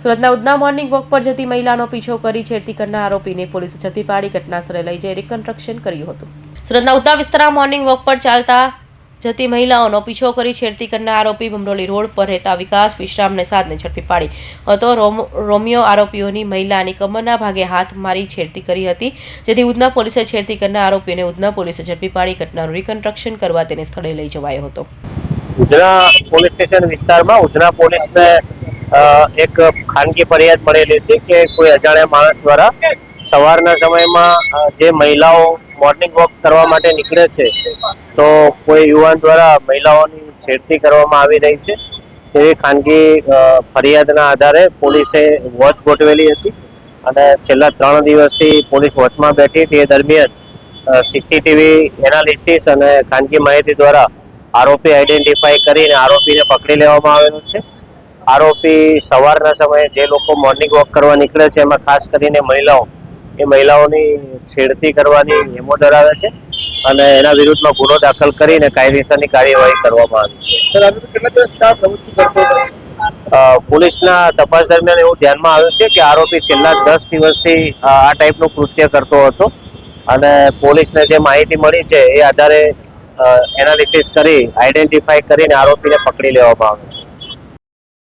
સુરતના Udhna morning walk પર જતી મહિલાનો પીછો કરી છેડતી કરનાર આરોપીને પોલીસે ઝડપી પાડી ઘટનાસ્થળે લઈ જઈ રિકન્સ્ટ્રક્શન કર્યું હતું. સુરતના ઉધના વિસ્તારમાં મોર્નિંગ વોક પર ચાલતા જતી મહિલાઓનો પીછો કરી છેડતી કરનાર આરોપી ભમરોલી રોડ પર રહેતા વિકાસ વિશ્રામને સાધને ઝડપી પાડી. હતો રોમિયો આરોપીઓની મહિલાની કમરના ભાગે હાથ મારી છેડતી કરી હતી, જેથી ઉધના પોલીસે છેડતી કરનાર આરોપીને ઉધના પોલીસે ઝડપી પાડી ઘટનાનું રિકન્સ્ટ્રક્શન કરવા તેને સ્થળે લઈ જવાયો હતો. ઉધના પોલીસ સ્ટેશન વિસ્તારમાં ઉધના પોલીસને એક ખાનગી ફરિયાદ મળેલી હતી કે કોઈ અજાણ્યા માણસ દ્વારા સવારના સમયમાં જે મહિલાઓ મોર્નિંગ વોક કરવા માટે નીકળે છે, તો કોઈ યુવાન દ્વારા મહિલાઓની છેડતી કરવામાં આવી રહી છે. તેવી ખાનગી ફરિયાદના આધારે પોલીસે વોચ ગોઠવેલી હતી અને છેલ્લા ત્રણ દિવસથી પોલીસ વોચમાં બેઠી તે દરમિયાન સીસીટીવી એનાલિસિસ અને ખાનગી માહિતી દ્વારા આરોપી આઈડેન્ટિફાઈ કરીને આરોપીને પકડી લેવામાં આવેલો છે. આરોપી સવારના સમયે જે લોકો મોર્નિંગ વોક કરવા નીકળે છે એમાં ખાસ કરીને મહિલાઓ એ મહિલાઓની છેડતી કરવાની હેમો ધરાવે છે અને એના વિરુદ્ધમાં ગુનો દાખલ કરીને કાયદેસરની કાર્યવાહી કરવામાં આવી છે. પોલીસના તપાસ દરમિયાન એવું ધ્યાનમાં આવ્યું છે કે આરોપી છેલ્લા દસ દિવસથી આ ટાઈપનું કૃત્ય કરતો હતો અને પોલીસને જે માહિતી મળી છે એ આધારે એનાલિસિસ કરી આઈડેન્ટિફાઈ કરીને આરોપીને પકડી લેવામાં આવ્યો